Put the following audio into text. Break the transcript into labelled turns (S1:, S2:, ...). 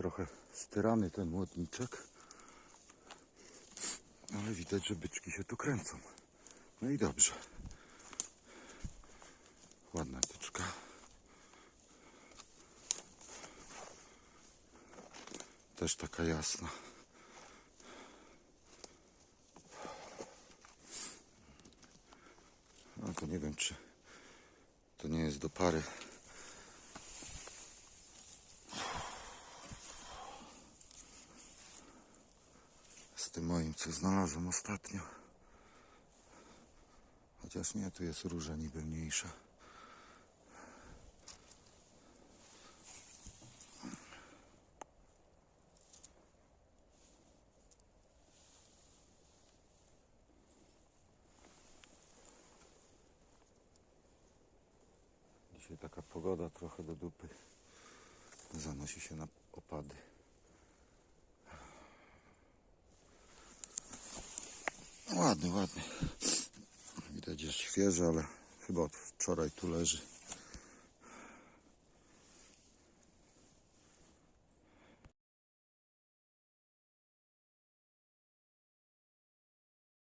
S1: trochę styrany ten młodniczek. Ale widać, że byczki się tu kręcą. No i dobrze. Ładna tyczka. Też taka jasna. No to nie wiem, czy to nie jest do pary. Z tym moim, co znalazłem ostatnio. Chociaż nie, tu jest róża niby mniejsza. Dzisiaj taka pogoda trochę do dupy. Zanosi się na opady. Ładny, ładny. Widać, że świeży, ale chyba od wczoraj tu leży.